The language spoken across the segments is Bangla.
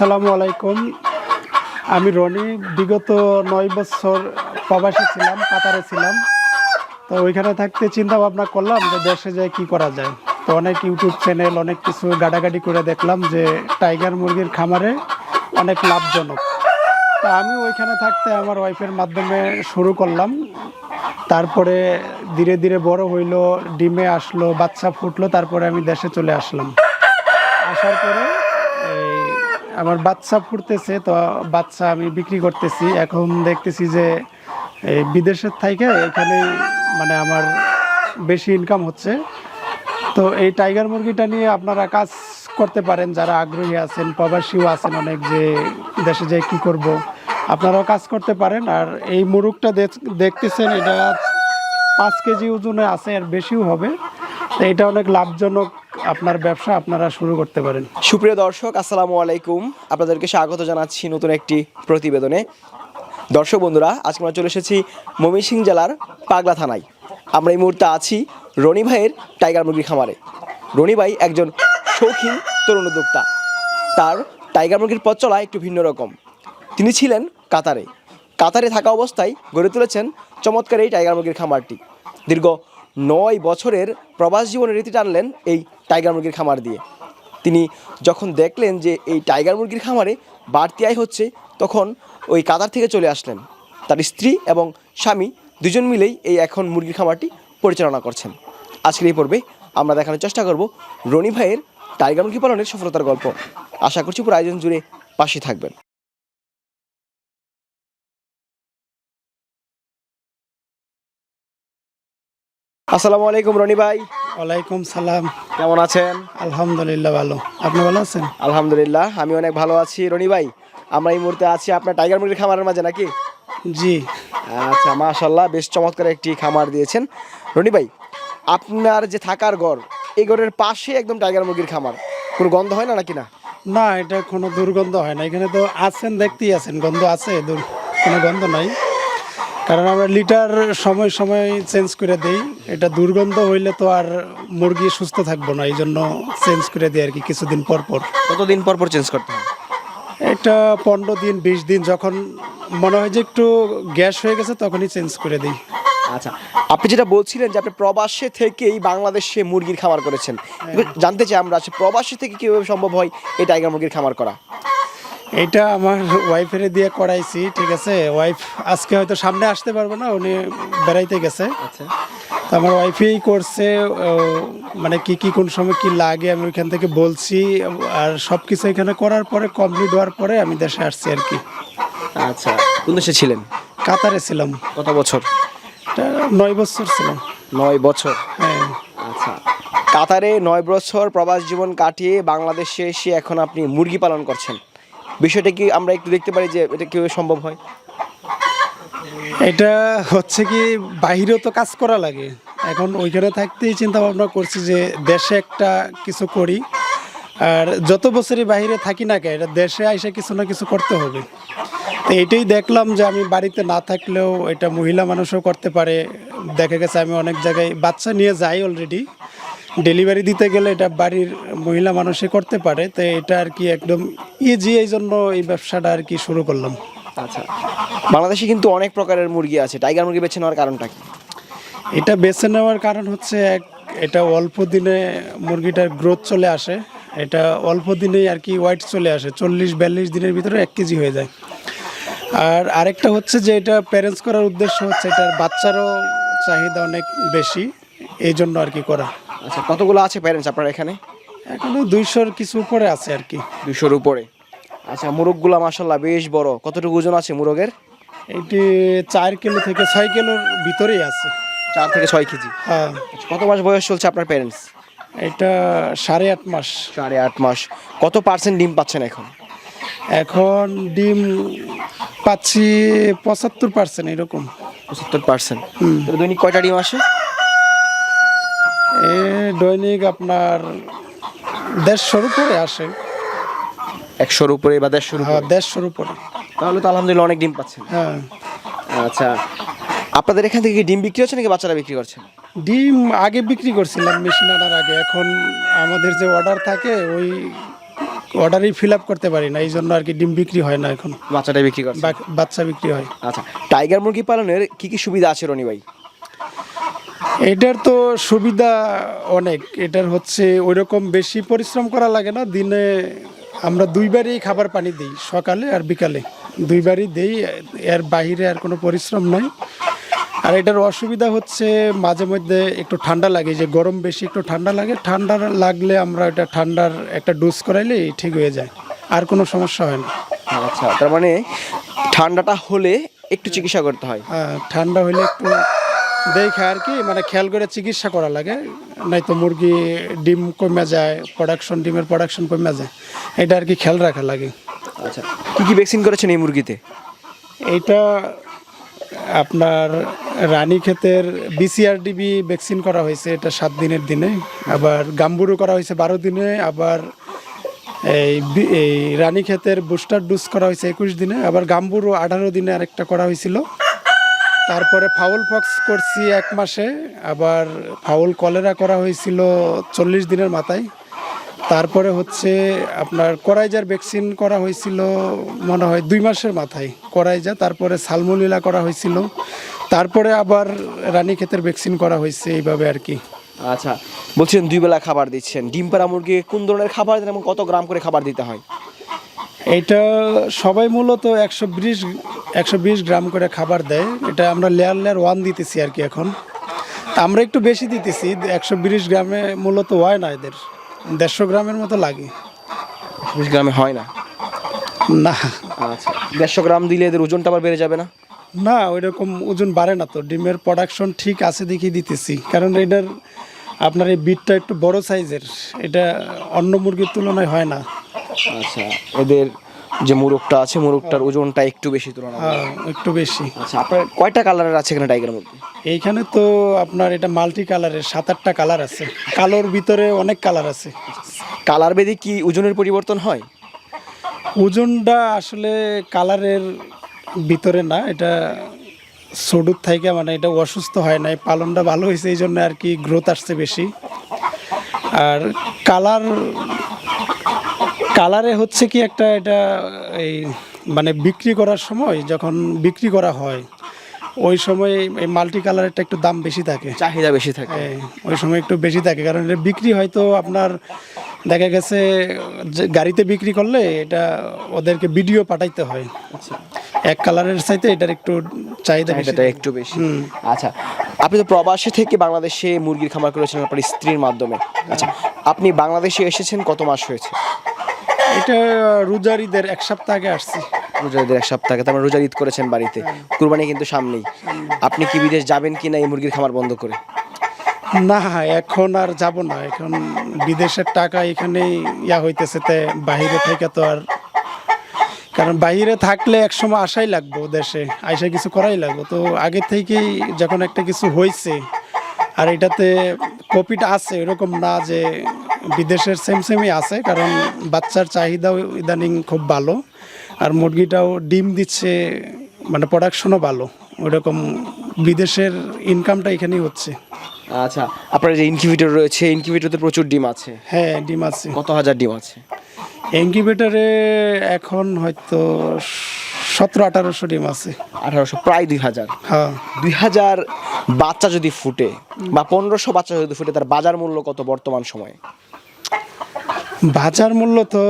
আসসালামু আলাইকুম। আমি রনি, বিগত নয় বছর প্রবাসী ছিলাম, কাতারে ছিলাম। তো ওইখানে থাকতে চিন্তা ভাবনা করলাম যে দেশে যাই কি করা যায়। তো অনেক ইউটিউব চ্যানেল, অনেক কিছু গাডাগাডি করে দেখলাম যে টাইগার মুরগির খামারে অনেক লাভজনক। তা আমি ওইখানে থাকতে আমার ওয়াইফের মাধ্যমে শুরু করলাম। তারপরে ধীরে ধীরে বড় হইল, ডিমে আসলো, বাচ্চা ফুটলো, তারপরে আমি দেশে চলে আসলাম। আসার পরে এই আমার বাচ্চা ফুটতেছে, তো বাচ্চা আমি বিক্রি করতেছি। এখন দেখতেছি যে, এই বিদেশের থেকে এখানে মানে আমার বেশি ইনকাম হচ্ছে। তো এই টাইগার মুরগিটা নিয়ে আপনারা কাজ করতে পারেন, যারা আগ্রহী আছেন, প্রবাসীও আছেন অনেক যে, দেশে যে কি করব, আপনারাও কাজ করতে পারেন। আর এই মুরগটা দেখ- দেখতেছেন, এটা পাঁচ কেজি ওজনে আছে আর বেশিও হবে। এটা অনেক লাভজনক আপনার ব্যবসা আপনারা শুরু করতে পারেন। সুপ্রিয় দর্শক, আসসালামু আলাইকুম। আপনাদেরকে স্বাগত জানাচ্ছি নতুন একটি প্রতিবেদনে। দর্শক বন্ধুরা, আজকে আমরা চলে এসেছি ময়মনসিং জেলার পাগলা থানায়। আমরা এই মুহূর্তে আছি রনি ভাইয়ের টাইগার মুরগি খামারে। রনি ভাই একজন শৌখিন তরুণ উদ্যোক্তা। তার টাইগার মুরগির পথ চলা একটু ভিন্ন রকম। তিনি ছিলেন কাতারে। কাতারে থাকা অবস্থায় গড়ে তুলেছেন চমৎকার এই টাইগার মুরগির খামারটি। দীর্ঘ নয় বছরের প্রবাস জীবনের রীতি টানলেন এই টাইগার মুরগির খামার দিয়ে। তিনি যখন দেখলেন যে এই টাইগার মুরগির খামারে বাড়তি আয় হচ্ছে, তখন ওই কাতার থেকে চলে আসলেন। তার স্ত্রী এবং স্বামী দুজন মিলেই এই এখন মুরগির খামারটি পরিচালনা করছেন। আজকের এই পর্বে আমরা দেখানোর চেষ্টা করব রনি ভাইয়ের টাইগার মুরগি পালনের সফলতার গল্প। আশা করছি পুরো আয়োজন জুড়ে পাশে থাকবেন। আসসালামু আলাইকুম রনি ভাই। ওয়ালাইকুম সালাম। কেমন আছেন? আলহামদুলিল্লাহ ভালো। আপনি ভালো আছেন? আলহামদুলিল্লাহ আমি অনেক ভালো আছি। রনি ভাই আমরা এই মুহূর্তে আছি আপনার টাইগার মুরগির খামারের মাঝে নাকি? জি। আচ্ছা মাশাল্লাহ বেশ চমৎকার একটি খামার দিয়েছেন। রনি ভাই আপনার যে থাকার ঘর এই ঘরের পাশে একদম টাইগার মুরগির খামার। কোনো গন্ধ হয় না নাকি না? না এটা কোনো দুর্গন্ধ হয় না। এখানে তো আছেন দেখতেই আছেন। গন্ধ আছে কোনো গন্ধ নাই। কারণ আমরা লিটার সময় সময় চেঞ্জ করে দেই। এটা দুর্গন্ধ হইলে তো আর মুরগি সুস্থ থাকব না এই জন্য চেঞ্জ করে দিই আর কি কিছুদিন পর পর। কতদিন পর পর চেঞ্জ করতে হয়? এটা পনেরো দিন বিশ দিন যখন মনে হয় যে একটু গ্যাস হয়ে গেছে তখনই চেঞ্জ করে দিই। আচ্ছা আপনি যেটা বলছিলেন যে আপনি প্রবাসে থেকেই বাংলাদেশে মুরগির খামার করেছেন। জানতে চাই আমরা যে প্রবাসী থেকে কীভাবে সম্ভব হয় এই টাইগার মুরগির খামার করা? এটা আমার ওয়াইফের দিয়ে করাইছি ঠিক আছে? ওয়াইফ আজকে হয়তো সামনে আসতে পারবে না উনি বেড়াইতে গেছে। আচ্ছা। তো আমার ওয়াইফেই করছে মানে কি কি কোন সময় কি লাগে আমি ওইখান থেকে বলছি আর সব কিছু এখানে করার পরে কমপ্লিট হওয়ার পরে আমি দেশে আসছি আর কি। আচ্ছা কোন দেশে ছিলেন? কাতারে ছিলাম। কত বছর? নয় বছর ছিলাম। নয় বছর? হ্যাঁ। আচ্ছা। কাতারে নয় বছর প্রবাস জীবন কাটিয়ে বাংলাদেশে এসে এখন আপনি মুরগি পালন করছেন। বিষয়টা কি আমরা একটু দেখতে পারি যে এটা কীভাবে সম্ভব হয়? এটা হচ্ছে কি, বাইরেও তো কাজ করা লাগে। এখন ওইখানে থাকতেই চিন্তা ভাবনা করছি যে দেশে একটা কিছু করি। আর যত বছরই বাইরে থাকি না কেন, এটা দেশে এসে কিছু না কিছু করতে হবে। তো এটাই দেখলাম যে আমি বাড়িতে না থাকলেও এটা মহিলা মানুষও করতে পারে। দেখা গেছে আমি অনেক জায়গায় বাচ্চা নিয়ে যাই অলরেডি ডেলিভারি দিতে গেলে এটা বাড়ির মহিলা মানুষে করতে পারে তো এটা আর কি একদম ইজি এই জন্য এই ব্যবসাটা আর কি শুরু করলাম। আচ্ছা। বাংলাদেশে কিন্তু অনেক প্রকারের মুরগি আছে টাইগার মুরগি বেছে নেওয়ার কারণটা কি? এটা বেছে নেওয়ার কারণ হচ্ছে এক এটা অল্প দিনে মুরগিটার গ্রোথ চলে আসে এটা অল্প দিনেই আর কি ওয়াইট চলে আসে চল্লিশ বিয়াল্লিশ দিনের ভিতরে এক কেজি হয়ে যায়। আর আরেকটা হচ্ছে যে এটা প্যারেন্টস করার উদ্দেশ্য হচ্ছে এটার বাচ্চারও চাহিদা অনেক বেশি এই জন্য আর কি করা। আচ্ছা কতগুলো আছে প্যারেন্টস আপনার এখানে? এখনও দুইশোর কিছু উপরে আছে আর কি। দুশোর উপরে। আচ্ছা মুরগগুলো মাসাল্লাহ বেশ বড়। কতটুকু ওজন আছে মুরগের? এটি চার কিলো থেকে ছয় কিলোর ভিতরেই আছে। চার থেকে ছয় কেজি। হ্যাঁ। আচ্ছা, কত মাস বয়স চলছে আপনার প্যারেন্টস এটা সাড়ে আট মাস। সাড়ে আট মাস। কত পার্সেন্ট ডিম পাচ্ছেন এখন? এখন ডিম পাচ্ছি পঁচাত্তর পার্সেন্ট এরকম। পঁচাত্তর পার্সেন্ট দৈনিক কয়টা ডিম আসে? এ দৈনিক আপনার দেড়শোর উপরে আসে। একশোর উপরে বা দেড়শোর হ্যাঁ উপরে দেড়শোর উপরে। তাহলে তো আলহামদুলিল্লাহ অনেক ডিম পাচ্ছেন। হ্যাঁ। আচ্ছা আপনাদের এখান থেকে কি ডিম বিক্রি হচ্ছে নাকি বাচ্চারা বিক্রি করছেন ডিম আগে বিক্রি করছিলাম মেশিন আনার আগে এখন আমাদের যে অর্ডার থাকে ওই অর্ডারই ফিল আপ করতে পারি না এই জন্য আর কি ডিম বিক্রি হয় না এখন। বাচ্চাটাই বিক্রি করছে? বা- বাচ্চা বিক্রি হয়। আচ্ছা টাইগার মুরগি পালনের কি কি সুবিধা আছে রনি ভাই? এটার তো সুবিধা অনেক। এটার হচ্ছে ওইরকম বেশি পরিশ্রম করা লাগে না। দিনে আমরা দুইবারই খাবার পানি দিই সকালে আর বিকালে। দুইবারই দিই এর বাইরে আর কোনো পরিশ্রম নাই। আর এটার অসুবিধা হচ্ছে মাঝে মধ্যে একটু ঠান্ডা লাগে যে গরম বেশি একটু ঠান্ডা লাগে। ঠান্ডা লাগলে আমরা এটা ঠান্ডার একটা ডোজ করাইলে ঠিক হয়ে যায় আর কোনো সমস্যা হয় না। আচ্ছা তার মানে ঠান্ডাটা হলে একটু চিকিৎসা করতে হয়। হ্যাঁ ঠান্ডা হলে একটু দেখে আর কি মানে খেয়াল করে চিকিৎসা করা লাগে নাই তো মুরগি ডিম কমে যায় প্রোডাকশন ডিমের প্রোডাকশন কমে যায় এটা আর কি খেয়াল রাখা লাগে। আচ্ছা কী কী ভ্যাকসিন করেছেন এই মুরগিতে? এইটা আপনার রানী ক্ষেতের বিসিআরডিবি ভ্যাকসিন করা হয়েছে এটা সাত দিনের দিনে আবার গাম্বুরু করা হয়েছে বারো দিনে আবার এই এই রানী ক্ষেতের বুস্টার ডোজ করা হয়েছে একুশ দিনে আবার গাম্বুরু আঠারো দিনে আরেকটা করা হয়েছিল। তারপরে ফাউল পক্স করছি এক মাসে, আবার ফাউল কলেরা করা হয়েছিল চল্লিশ দিনের মাথায়। তারপরে হচ্ছে আপনার করাইজার ভ্যাকসিন করা হয়েছিল মনে হয় দুই মাসের মাথায় করাইজা তারপরে সালমোনিলা করা হয়েছিল। তারপরে আবার রানী ক্ষেতের ভ্যাকসিন করা হয়েছে এইভাবে আর কি। আচ্ছা বলছেন দুই বেলা খাবার দিচ্ছেন। ডিম পাড়া মুরগি কোন ধরনের খাবার দেন এবং কত গ্রাম করে খাবার দিতে হয়? এইটা সবাই মূলত একশো বিশ একশো বিশ গ্রাম করে খাবার দেয়। এটা আমরা লেয়ার লেয়ার ওয়ান দিতেছি আর কি এখন। তা আমরা একটু বেশি দিতেছি একশো বিশ গ্রামে মূলত হয় না এদের। দেড়শো গ্রামের মতো লাগে। বিশ গ্রামে হয় না? না। আচ্ছা দেড়শো গ্রাম দিলে এদের ওজনটা আবার বেড়ে যাবে না? না ওই রকম ওজন বাড়ে না তো। ডিমের প্রোডাকশন ঠিক আছে দেখি দিতেছি। কারণ এটার আপনার এই বিটটা একটু বড় সাইজের এটা অন্য মুরগির তুলনায় হয় না। আচ্ছা এদের যে মুরগটা আছে মুরগটার ওজনটা একটু বেশি তুলনা হ্যাঁ, একটু বেশি। আচ্ছা আপনার কয়টা কালারের আছে এখানে টাইগার মুরগি এইখানে তো আপনার এটা মাল্টি কালারের সাত আটটা কালার আছে। কালোর ভিতরে অনেক কালার আছে। কালার বেদে কি ওজনের পরিবর্তন হয়? ওজনটা আসলে কালারের ভিতরে না এটা সডুর থেকে মানে এটা অসুস্থ হয় নাই পালনটা ভালো হয়েছে এই জন্য আর কি গ্রোথ আসছে বেশি। আর কালার কালারে হচ্ছে কি একটা এটা এই মানে বিক্রি করার সময় যখন বিক্রি করা হয় ওই সময় এই মাল্টি কালারেরটা একটু দাম বেশি থাকে। চাহিদা বেশি থাকে। হ্যাঁ, ওই সময় একটু বেশি থাকে কারণ এটা বিক্রি হয়তো আপনার দেখা গেছে গাড়িতে বিক্রি করলে এটা ওদেরকে ভিডিও পাঠাইতে হয়। আচ্ছা। এক কালারের চাইতে এটার একটু চাহিদা বেশি চাহিদাটা একটু বেশি। আচ্ছা আপনি তো প্রবাসী থেকে বাংলাদেশে মুরগির খামার করেছেন আপনার স্ত্রীর মাধ্যমে। আচ্ছা আপনি বাংলাদেশে এসেছেন কত মাস হয়েছে? এটা রোজার ঈদের এক সপ্তাহ আগে আসছি। রোজার ঈদের এক সপ্তাহ আগে তারপর রোজার ঈদ করেছেন বাড়িতে। কুরবানি কিন্তু সামনেই। আপনি কি বিদেশ যাবেন কি না এই মুরগির খামার বন্ধ করে? না এখন আর যাব না। এখন বিদেশের টাকা এখানেই ইয়া হইতেছে তে বাহিরে থেকে তো আর কারণ বাইরে থাকলে একসময় আসাই লাগবো দেশে। আইসা কিছু করাই লাগবো। তো আগে থেকেই যখন একটা কিছু হয়েছে আর এটাতে কপিটা আছে এরকম না যে বিদেশের সেম সেমই আছে কারণ বাচ্চার চাহিদাও ইদানিং খুব ভালো আর মুরগিটাও ডিম দিচ্ছে মানে প্রোডাকশনও ভালো। ওইরকম বিদেশের ইনকামটা এখানেই হচ্ছে। আচ্ছা আপনার যে ইনকিউবেটর রয়েছে ইনকিউবেটরতে প্রচুর ডিম আছে। হ্যাঁ ডিম আছে। কত হাজার ডিম আছে? ইনকিউবেটরে এখন হয়তো সতেরো আঠারোশো ডিম আছে। আঠারোশো প্রায় দুই হাজার। হ্যাঁ। দুই হাজার বাচ্চা যদি ফুটে বা পনেরোশো বাচ্চা যদি ফুটে তার বাজার মূল্য কত বর্তমান সময়ে? বাজার মূল্য তো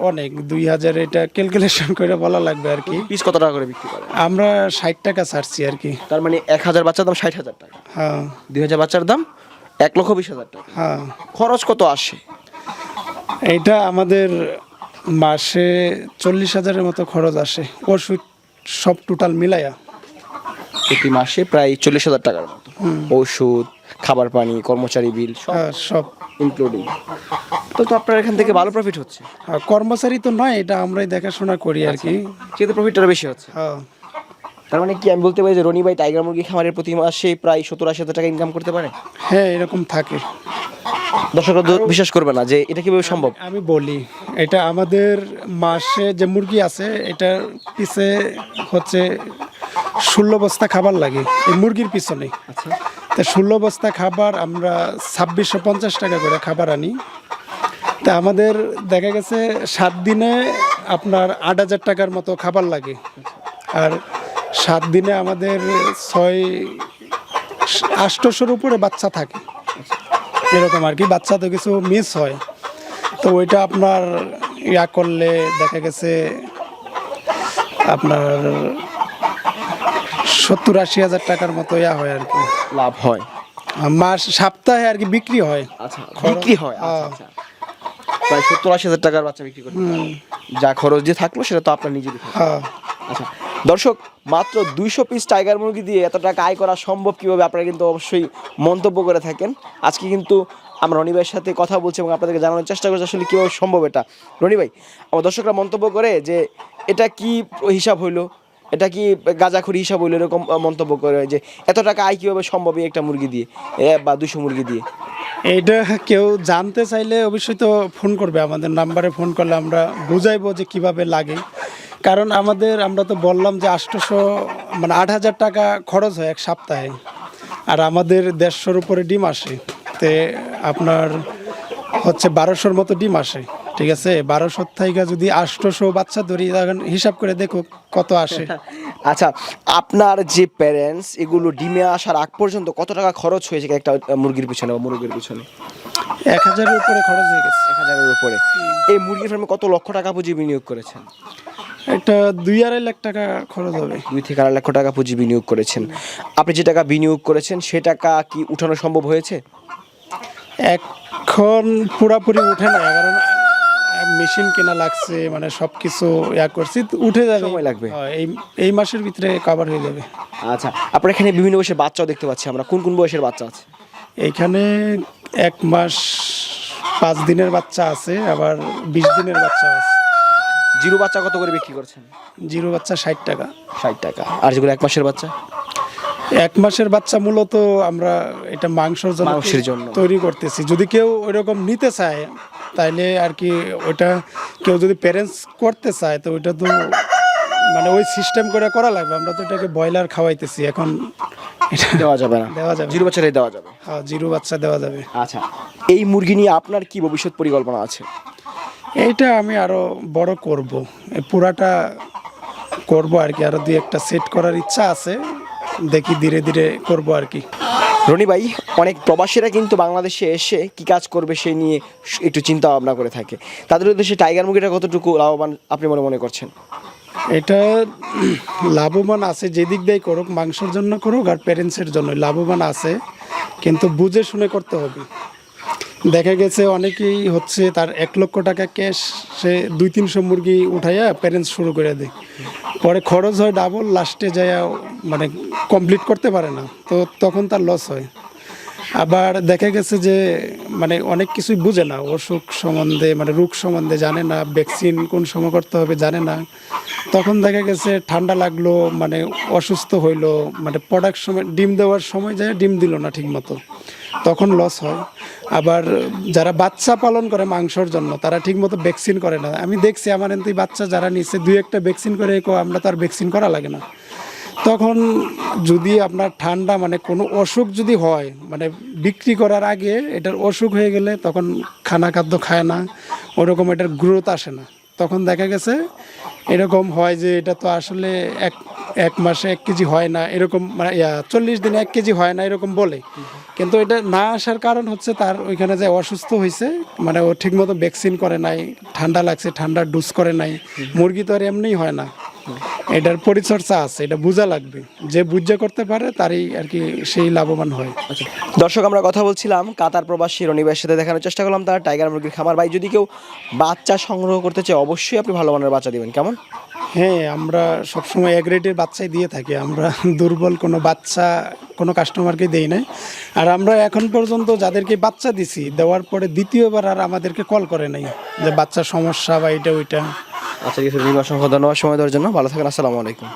অনেক দুই হাজার এটা ক্যালকুলেশন করে বলা লাগবে আর কি। পিস কত টাকা করে বিক্রি করে আমরা ষাট টাকা ছাড়ছি আর কি। তার মানে এক হাজার বাচ্চার দাম ষাট হাজার টাকা। হ্যাঁ। দুই হাজার বাচ্চার দাম এক লক্ষ বিশ হাজার টাকা। হ্যাঁ। খরচ কত আসে? এইটা আমাদের মাসে চল্লিশ হাজারের মতো খরচ আসে। ওষুধ সব টোটাল মিলাইয়া। প্রতি মাসে প্রায় চল্লিশ হাজার টাকার মতো। ওষুধ খাবার পানি কর্মচারী বিল সব হ্যাঁ, ইনক্লুডিং তো তো আপনার এখান থেকে ভালো প্রফিট হচ্ছে? কর্মচারী তো নয় এটা আমরাই দেখাশোনা করি আর কি। সেক্ষেত্রে প্রফিটটা বেশি হচ্ছে। হ্যাঁ। তার মানে কি আমি বলতে পারি যে রনি ভাই টাইগার মুরগি খামারের প্রতি মাসে প্রায় সত্তর আশি হাজার টাকা ইনকাম করতে পারে? হ্যাঁ এরকম থাকে। দর্শকরা বিশ্বাস করবে না যে এটা কীভাবে সম্ভব? আমি বলি এটা আমাদের মাসে যে মুরগি আছে এটার পিছে হচ্ছে ষোলো বস্তা খাবার লাগে এই মুরগির পিছনে। আচ্ছা। তো ষোলো বস্তা খাবার আমরা ছাব্বিশশো পঞ্চাশ টাকা করে খাবার আনি। তা আমাদের দেখা গেছে সাত দিনে আপনার আট হাজার টাকার মতো খাবার লাগে। আর সাত দিনে আমাদের ছয় আষ্টশোর উপরে বাচ্চা থাকে। এরকম আর কি, বাচ্চা তো কিছু মিস হয়। তো ওইটা আপনার ইয়া করলে দেখা গেছে আপনার সত্তর আশি হাজার টাকার মতো ইয়া হয় আর কি। লাভ হয়। মাস সপ্তাহে আর কি বিক্রি হয়। আচ্ছা বিক্রি হয় আচ্ছা, হ্যাঁ। আচ্ছা। প্রায় সত্তর আশি হাজার টাকার বাচ্চা বিক্রি করতে পারেন। যা খরচ যে থাকল সেটা তো আপনার থাকল। হ্যাঁ। আচ্ছা দর্শক মাত্র দুইশো পিস টাইগার মুরগি দিয়ে এত টাকা আয় করা সম্ভব কীভাবে আপনারা কিন্তু অবশ্যই মন্তব্য করে থাকেন। আজকে কিন্তু আমরা রনি ভাইয়ের সাথে কথা বলছি এবং আপনাদেরকে জানানোর চেষ্টা করছি আসলে কীভাবে সম্ভব এটা। রনি ভাই আমার দর্শকরা মন্তব্য করে যে এটা কি হিসাব হইল? এটা কি গাঁজাখুরি হিসাব হইল এরকম মন্তব্য করে যে এত টাকা আয় কীভাবে সম্ভব একটা মুরগি দিয়ে বা দুশো মুরগি দিয়ে? এটা কেউ জানতে চাইলে অবশ্যই তো ফোন করবে, আমাদের নাম্বারে ফোন করলে আমরা বুঝাইবো যে কীভাবে লাগে। কারণ আমাদের, আমরা তো বললাম যে আটশোশো মানে আট হাজার টাকা খরচ হয় এক সপ্তাহে, আর আমাদের দেড়শোর উপরে ডিম আসে। তে আপনার হচ্ছে বারোশোর মতো ডিম আসে। ঠিক আছে বারোশোর থেকে যদি আটশোশো বাচ্চা ধরি তখন হিসাব করে দেখো কত আসে। আচ্ছা আপনার যে প্যারেন্টস এগুলো ডিমে আসার আগ পর্যন্ত কত টাকা খরচ হয়েছে একটা মুরগির পিছনে বা মুরগির পিছনে? এক হাজারের উপরে খরচ হয়ে গেছে। এক হাজারের উপরে। এই মুরগির ফার্মে কত লক্ষ টাকা পুঁজি বিনিয়োগ করেছেন? একটা দুই আড়াই লাখ টাকা খরচ হবে। দুই থেকে আড়াই লক্ষ টাকা পুঁজি বিনিয়োগ করেছেন। আপনি যে টাকা বিনিয়োগ করেছেন সে টাকা কি উঠানো সম্ভব হয়েছে? এখন পুরাপুরি উঠে না কারণ মেশিন কেনা লাগছে মানে সব কিছু ইয়া করছি তো উঠে যাবে। সময় লাগবে। হ্যাঁ, এই এই মাসের ভিতরে কভার হয়ে যাবে। আচ্ছা আপনার এখানে বিভিন্ন বয়সের বাচ্চাও দেখতে পাচ্ছি আমরা। কোন কোন বয়সের বাচ্চা আছে? এইখানে এক মাস পাঁচ দিনের বাচ্চা আছে আবার বিশ দিনের বাচ্চা আছে। জিরো বাচ্চা কত করে বিক্রি করছেন? জিরো বাচ্চা ষাট টাকা। ষাট টাকা। আর যেগুলো এক মাসের বাচ্চা? এক মাসের বাচ্চা মূলত আমরা এটা মাংসের জন্য মাংসের জন্য। তৈরি করতেছি। যদি কেউ ওইরকম নিতে চায় তাইলে আর কি ওইটা কেউ যদি প্যারেন্টস করতে চায় তো ওইটা তো মানে ওই সিস্টেম করে করা লাগবে। আমরা তো এটাকে ব্রয়লার খাওয়াইতেছি এখন এটা দেওয়া যাবে না। দেওয়া যাবে জিরো বাচ্চাটাই দেওয়া যাবে। হ্যাঁ জিরো বাচ্চা দেওয়া যাবে। আচ্ছা এই মুরগি নিয়ে আপনার কি ভবিষ্যৎ পরিকল্পনা আছে? এইটা আমি আরও বড় করব। পুরাটা করব আর কি। আরও দুই একটা সেট করার ইচ্ছা আছে। দেখি ধীরে ধীরে করব আর কি। রনি ভাই, অনেক প্রবাসীরা কিন্তু বাংলাদেশে এসে কি কাজ করবে সেই নিয়ে একটু চিন্তা ভাবনা করে থাকে। তাদের উদ্দেশ্যে টাইগার মুরগিটা কতটুকু লাভবান আপনি মনে মনে করছেন? এটা লাভবান আছে যেদিক দিয়ে করুক, মাংসের জন্য করুক আর প্যারেন্টসের জন্য লাভবান আছে, কিন্তু বুঝে শুনে করতে হবে। দেখা গেছে অনেকেই হচ্ছে তার এক লক্ষ টাকা ক্যাশ সে দুই তিনশো মুরগি উঠাইয়া প্যারেন্টস শুরু করে দেয়। পরে খরচ হয় ডাবল লাস্টে যায় মানে কমপ্লিট করতে পারে না। তো তখন তার লস হয়। আবার দেখা গেছে যে মানে অনেক কিছুই বুঝে না। অসুখ সম্বন্ধে মানে রোগ সম্বন্ধে জানে না ভ্যাকসিন কোন সময় করতে হবে জানে না। তখন দেখা গেছে ঠান্ডা লাগল মানে অসুস্থ হইল মানে প্রোডাক্ট সময় ডিম দেওয়ার সময় যায় ডিম দিল না ঠিক মতো তখন লস হয়। আবার যারা বাচ্চা পালন করে মাংসর জন্য, তারা ঠিক মতো ভ্যাকসিন করে না। আমি দেখছি আমার এমনি বাচ্চা যারা নিচ্ছে দুই একটা ভ্যাকসিন করে কো, আমরা তার ভ্যাকসিন করা লাগে না। তখন যদি আপনার ঠান্ডা মানে কোনো অসুখ যদি হয় মানে বিক্রি করার আগে এটার অসুখ হয়ে গেলে তখন খানা খাদ্য খায় না, ওরকম এটার গ্রোথ আসে না। তখন দেখা গেছে, এরকম হয় যে এটা তো আসলে এক এক মাসে এক কেজি হয় না, এরকম মানে চল্লিশ দিনে এক কেজি হয় না, এরকম বলে। কিন্তু এটা না আসার কারণ হচ্ছে তার ওইখানে যে অসুস্থ হয়েছে মানে ও ঠিকমতো ভ্যাকসিন করে নাই, ঠান্ডা লাগছে ঠান্ডা ডুজ করে নাই, মুরগি তো আর এমনিই হয় না। এটার পরিচর্যা আছে এটা বোঝা লাগবে। যে বুঝে করতে পারে তারই আর কি সেই লাভবান হয়। দর্শক আমরা কথা বলছিলাম কাতার প্রবাসী রনি ভাইয়ের সাথে দেখানোর চেষ্টা করলাম তারা টাইগার মুরগির খামার। ভাই যদি কেউ বাচ্চা সংগ্রহ করতে চায় অবশ্যই আপনি ভালো মানের বাচ্চা দিবেন কেমন? হ্যাঁ আমরা সবসময় এক রেটের বাচ্চাই দিয়ে থাকি। আমরা দুর্বল কোনো বাচ্চা কোনো কাস্টমারকে দেই নাই। আর আমরা এখন পর্যন্ত যাদেরকে বাচ্চা দিছি দেওয়ার পরে দ্বিতীয়বার আর আমাদেরকে কল করে নাই যে বাচ্চার সমস্যা বা এটা ওইটা। আচ্ছা কিছু অসংখ্য ধন্যবাদ সময় দেওয়ার জন্য ভালো থাকেন আসসালামু আলাইকুম।